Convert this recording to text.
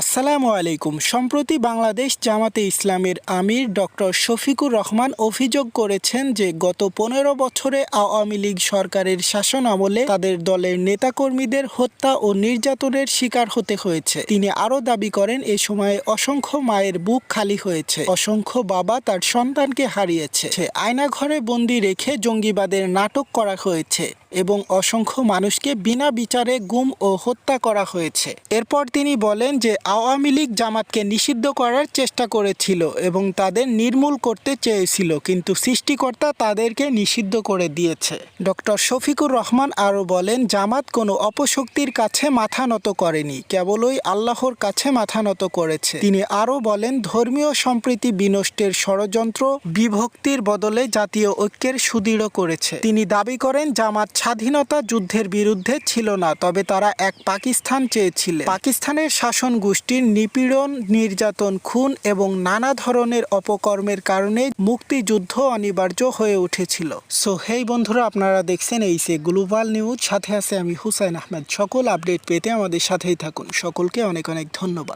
আসসালামু আলাইকুম। সম্প্রতি বাংলাদেশ জামাতে ইসলামের আমির ডক্টর শফিকুর রহমান অভিযোগ করেছেন যে, গত পনেরো বছরে আওয়ামী লীগ সরকারের শাসন আমলে তাদের দলের নেতাকর্মীদের হত্যা ও নির্যাতনের শিকার হতে হয়েছে। তিনি আরও দাবি করেন, এ সময়ে অসংখ্য মায়ের বুক খালি হয়েছে। অসংখ্য বাবা তার সন্তানকে হারিয়েছে। সে আয়নাঘরে বন্দি রেখে জঙ্গিবাদের নাটক করা হয়েছে এবং অসংখ্য মানুষকে বিনা বিচারে গুম ও হত্যা করা হয়েছে। এরপর তিনি বলেন যে আওয়ামী লীগ জামাতকে নিষিদ্ধ করার চেষ্টা করেছিল এবং তাদের নির্মূল করতে চেয়েছিল, কিন্তু সৃষ্টিকর্তা তাদেরকে নিষিদ্ধ করে দিয়েছে। ডক্টর শফিকুর রহমান আরও বলেন, জামাত কোনো অপশক্তির কাছে মাথা নত করেনি কেবলই আল্লাহর কাছে মাথা নত করেছে। তিনি আরও বলেন, ধর্মীয় সম্প্রীতি বিনষ্টের ষড়যন্ত্র বিভক্তির বদলে জাতীয় ঐক্যের সুদৃঢ় করেছে। তিনি দাবি করেন, জামাত স্বাধীনতা যুদ্ধের বিরুদ্ধে ছিল না, তবে তারা এক পাকিস্তান চেয়েছিলেন। পাকিস্তানের শাসন গোষ্ঠীর নিপীড়ন, নির্যাতন, খুন এবং নানা ধরনের অপকর্মের কারণে মুক্তিযুদ্ধ অনিবার্য হয়ে উঠেছিল। সো হেই বন্ধুরা, আপনারা দেখছেন এই সে গ্লোবাল নিউজ সাথে আছে আমি হুসাইন আহমেদ। সকল আপডেট পেতে আমাদের সাথেই থাকুন। সকলকে অনেক অনেক ধন্যবাদ।